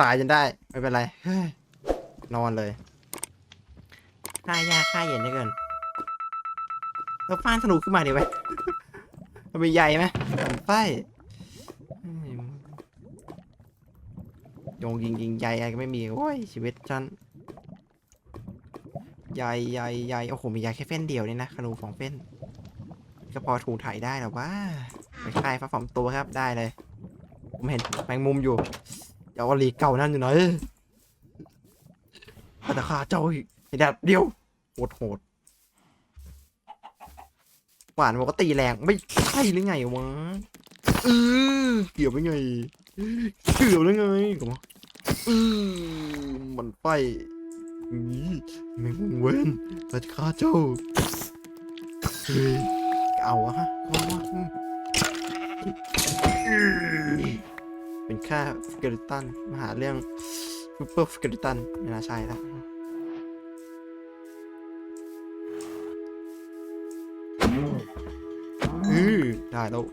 ตายจนได้ ไม่เป็นไรเฮ้ยนอนเลยค่ายากค่าเย็นเหลือเกินเราฟาดธนูขึ้นมาดีไหมมันมีใหญ่ไหมลำไส้อืมโยงยิงยิงใยอะไรก็ไม่มีโอ้ยชีวิตฉันใยใยใยโอ้โหมีใยแค่เฟ้นเดียวนี่นะขนูสองเฟ้นก็พอถูถ่ายได้หรอว่าไม่ใช่ฟ้าฝอมตัวครับได้เลย ผมเห็นแมงมุมอยู่ เจ้าอลีเก่านั่นอยู่หนข้าแต่ข้าเจ้าอีกไอ้แดดเดียวโหดโหดหวานบอกว่าตีแรงไม่ใช่หรือไงวะเออเกี่ยวไปไงเกี่ยวได้ไงกับมาเออมันไปนี่แมงมุมเว้นแต่ข้าเจ้าเฮ้ยเอาอะฮะ เป็นแค่สเกลิตันมาหาเรื่องซูเปอร์สเกลิตันไม่น่าใช่แล้วอือได้แล้ว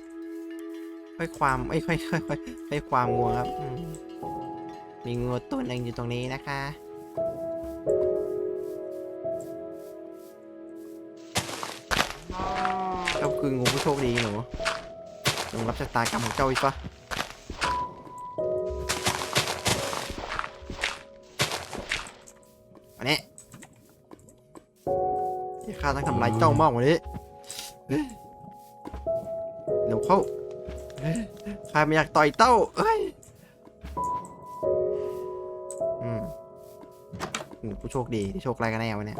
ค่อยความไอ้ค่อยค่อยค่อยค่อยความงัวครับมมีงัวตัวหนึ่งอยู่ตรงนี้นะคะ ก็คืองูผู้โชคดีหนูจงรับชะตากรรมของเจ้าอีกปะ ข้าต้องทำลายเจ้ามากกว่านี้เดี๋ยวเข้าข้าไม่อยากต่อยเต้าเอ้ยอืมผู้โชคดีที่โชคอะไรกันแน่วะเนี่ย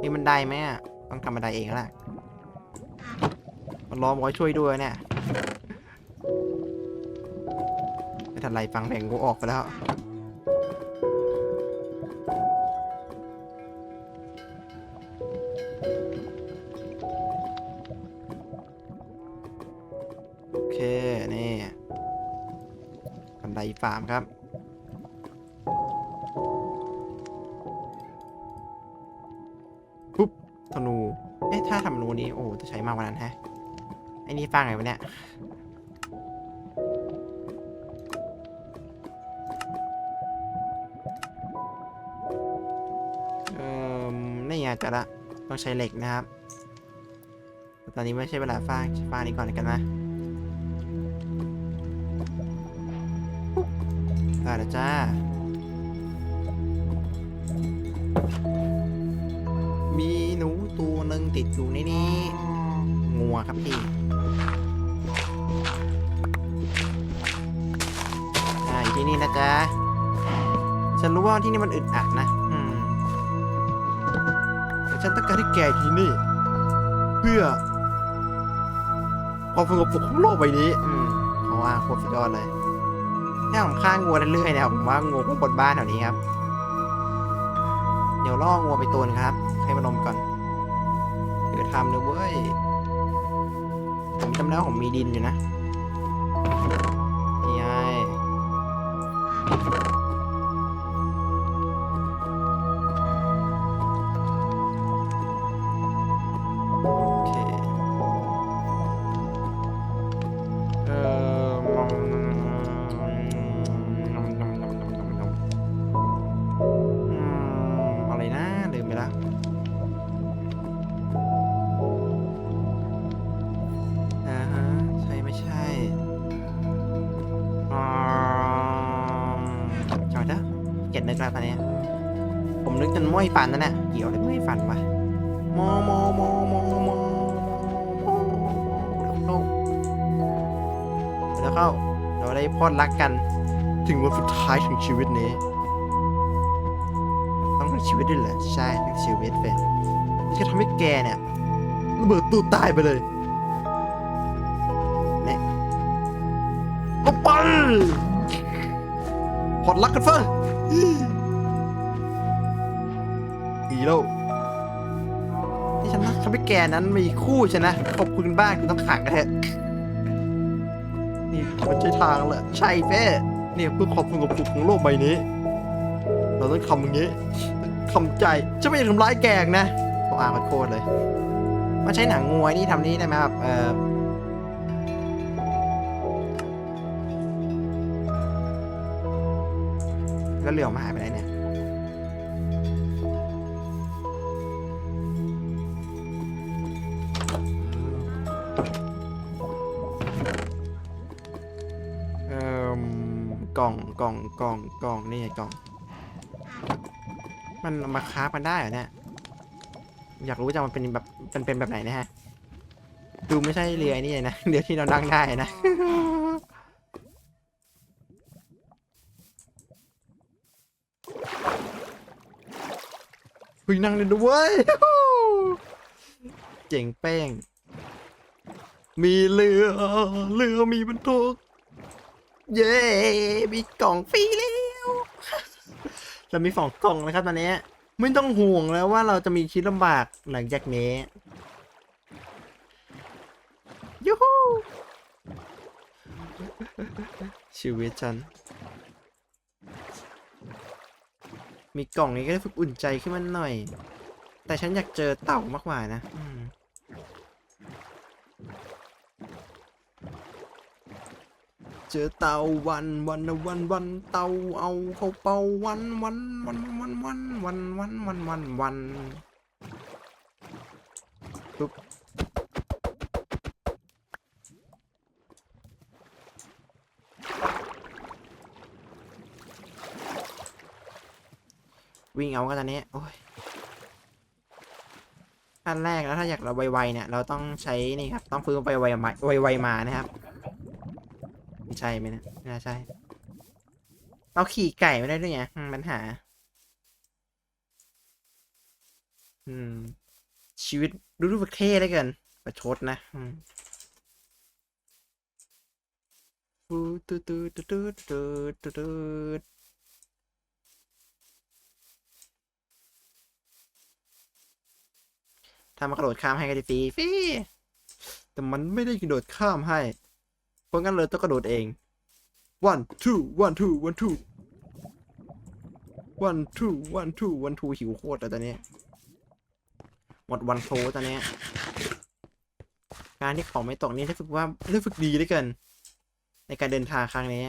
นี่มันได้ไหมอะต้องทำบันไดเองแล้วมันล้อมไว้ช่วยด้วยเนี่ยไม่ทันไรฟังเพลงกูออกไปแล้ว ฟาร์มครับ ปุ๊บธนู เอ๊ะ ถ้าทำธนูนี้ โอ้จะใช้มากกว่านั้นแฮะ ไอ้นี่ฟางไงวะเนี่ยเออนี่อาจจะละ ต้องใช้เหล็กนะครับ ตอนนี้ไม่ใช่เวลาฟางฟางนี้ก่อนกันนะ ได้แล้วจ้า มีหนูตัวหนึ่งติดอยู่ในนี้งัวครับพี่อ่าอยู่ที่นี่นะจ๊ะ ฉันรู้ว่าที่นี่มันอึดอัดนะ อืมแต่ฉันต้องการให้แกที่นี่ เพื่อความสงบสุขของโลกใบนี้ อืมเขาว่าโคตรสุดยอดเลย ถ้าผมฆ่างัวเรื่อยๆเนี่ยผมว่างูคงบนบ้านแถวนี้ครับ เดี๋ยวล่องัวไปตัวหนึงครับ ให้มันนมก่อนเดี๋ยวทำเลยเว้ยผมจำได้ว่าผมมีดินอยู่นะ จำได้เก็ตนึกแล้วตอนนี้ผมนึกจนม้วยฟันนั่นแหละเกี่ยวเลยม้วยฟันวะมอมอมอมอมอลกแล้วเข้าเราได้พอดรักกัน ถึงวันสุดท้ายของชีวิตนี้ ต้องทั้งชีวิตด้วยเหรอใช่ทั้งชีวิตเป็นจะทำให้แกเนี่ยระเบิดตูตายไปเลยเนี่ยก็ไปพอ ดรักกันเฟ้ออีโลที่ฉันทำให้แกนั้นมีคู่ชนะขอบคุณบ้างคุณต้องขังกันเถอะนี่มันใช่ทางแหละใช่เป้เนี่ยเพื่อความสงบสุขของโลกใบนี้ เราต้องทำอย่างนี้ทำใจจะไม่อยากทำร้ายแกงนะพออ่านโคตรเลยมันใช้หนังงูไอ้นี่ทำนี่ได้ไหมแบบเออ แล้วเหลือมาหายไปไหนเนี่ยเอ่อกล่องกล่องกล่องกล่องนี่ไงกล่อง มันเอามาคราฟมันได้เหรอเนี่ย อยากรู้จังมันเป็นแบบเป็นเป็นแบบไหนนะฮะ ดูไม่ใช่เรือไอ้นี่เลยนะ เรือที่เรานั่งได้นะ ฮ้ยนั่งเลยด้วยเจ๋งแป้ง มีเรือเรือมีบรรทุก เย้ มีกล่องฟรีแล้วเรามีสองกล่องนะครับตอนนี้ไม่ต้องห่วงแล้วว่าเราจะมีชีวิตลำบากหลังจากนี้ยูฮูชีวิตฉัน มีกล่องนี้ก็ได้ฝึกอุ่นใจขึ้นมาหน่อย แต่ฉันอยากเจอเต่ามากกว่านะเจอเต่าวันวันวันวันเต่าเอาเขาเป่าวันวันวันวันวันวันวันวันวันวันปุ๊บ วิ่งเอากันตอนนี้โอ้ยขั้นแรกแล้วถ้าอยากเราไวๆเนี่ย เราต้องใช้นี่ครับ ต้องฟื้นไปไวๆมาไวๆมานะครับ ไม่ใช่ไหมนะไม่น่าใช่ เราขี่ไก่ไม่ได้ด้วยไงปัญหา อืม ชีวิตดูดูประเท่ได้เกิน ประชดนะอืมฟูตูตูตูตูตูตูตู ถ้ามากระโดดข้ามให้ก็ดีฟรีฟรีแต่มันไม่ได้กระโดดข้ามให้ เพราะงั้นเลยต้องกระโดดเอง one two one two one two one two one two one two หิวโคตรแล้วตอนนี้ หมดวันโทตอนนี้ การที่ของไม่ตกนี่ได้ฝึกว่าได้ฝึกดีเหลือเกินในการเดินทางครั้งนี้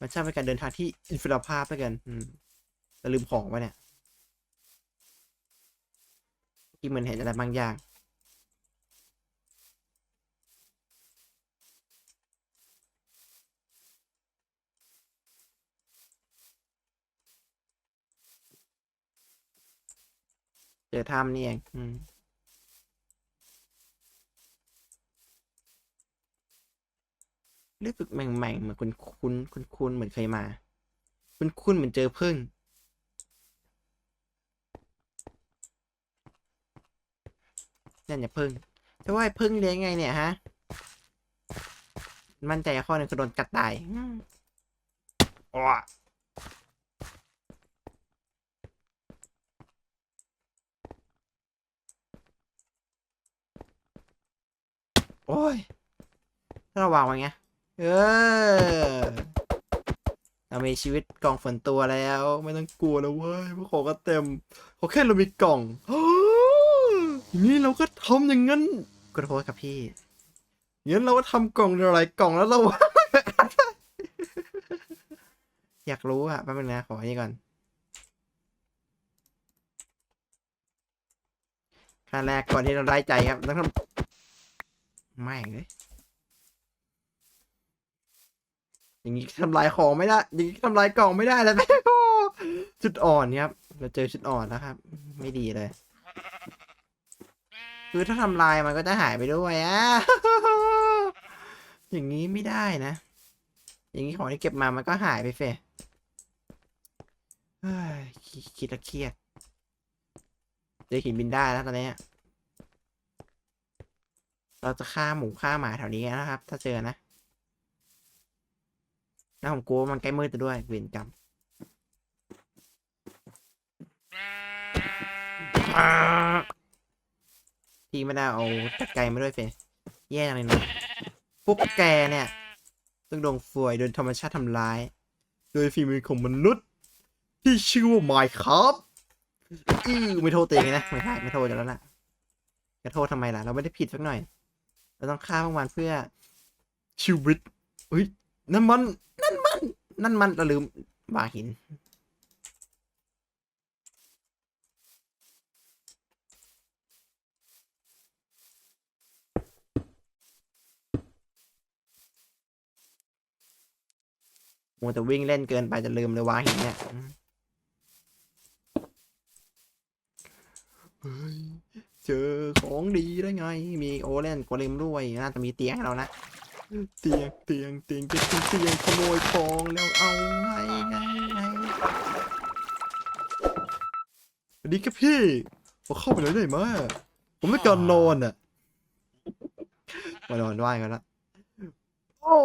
มันช่างเป็นการเดินทางที่อินฟิลภาพเหลือเกินอืมแต่ลืมของไว้เนี่ย ที่เหมือนเห็นอะไรบางอย่างเจอถ้ำนี่เองอืมรียกฝึกแม่งแม่งๆเหมือนคุณคุณคุณคุณเหมือนเคยมา คุณคุณเหมือนเจอพึ่ง นั่นอย่าพึ่งจะว่าไอ้พึ่งเลี้ยงไงเนี่ยฮะ มั่นใจข้อหนึงคือโดนกัดตายอืมอ้อโอ้ยถ้าเราวางไว้ไง เออ เรามีชีวิตกล่องฝนตัวแล้ว ไม่ต้องกลัวแล้วเว้ยพวกของก็เต็ม ขอแค่เรามีกล่อง อย่างนี้เราก็ทำอย่างนั้นขอโทษครับพี่งั้นเราก็ทำกล่องหลายๆกล่องแล้วเรา อยากรู้อะแป๊บนึงนะขออันนี้ก่อนขั้นแรกก่อนที่เราได้ใจครับต้องทำไม่งเลยอย่างนี้ทำลายของไม่ได้ อย่างนี้ทำลายกล่องไม่ได้แล้วแม่โอ้จุดอ่อนครับ เราเจอจุดอ่อนแล้วครับ ไม่ดีเลย คือถ้าทำลายมันก็จะหายไปด้วยอะอย่างนี้ไม่ได้นะ อย่างนี้ของที่เก็บมามันก็หายไปเฟะเฮ้ยคิดคิดแล้วเครียดเจอหินบินได้แล้วตอนนี้ เราจะฆ่าหมูฆ่าหมาแถวนี้นะครับ ถ้าเจอนะแล้วผมกลัวมันใกล้มืดจะด้วยเวรกรรม พี่ไม่ได้เอาจักรไก่มาด้วยเฟยแย่จังเลยนะพวกแกเนี่ยต้องโดนฝวยโดนธรรมชาติทำร้าย โดยฝีมือของมนุษย์ ที่ชื่อว่าไมค์ครับอื้อไม่โทษตัวเองนะไม่ใช่ไม่โทษอยู่แล้วล่ะจะโทษทำไมล่ะ เราไม่ได้ผิดสักหน่อย เราต้องฆ่าพวกมันเพื่อชีวิตเฮ้ยนั่นมัน นั่นมัน นั่นมันเราลืมวาหิน มัวแต่วิ่งเล่นเกินไปจะลืมเลยวางหินเนี่ยเจอของดีได้ไง มีโอเล่นโกเลมด้วย น่าจะมีเตียงให้เรานะ เตียง เตียง เตียงเตียงเตียงขโมยของแล้วเอาไงไงไงสวัสดีครับพี่ผมเข้าไปเลยได้ไหมผมไม่การนอนอะมานอนว่ายกันละโอ้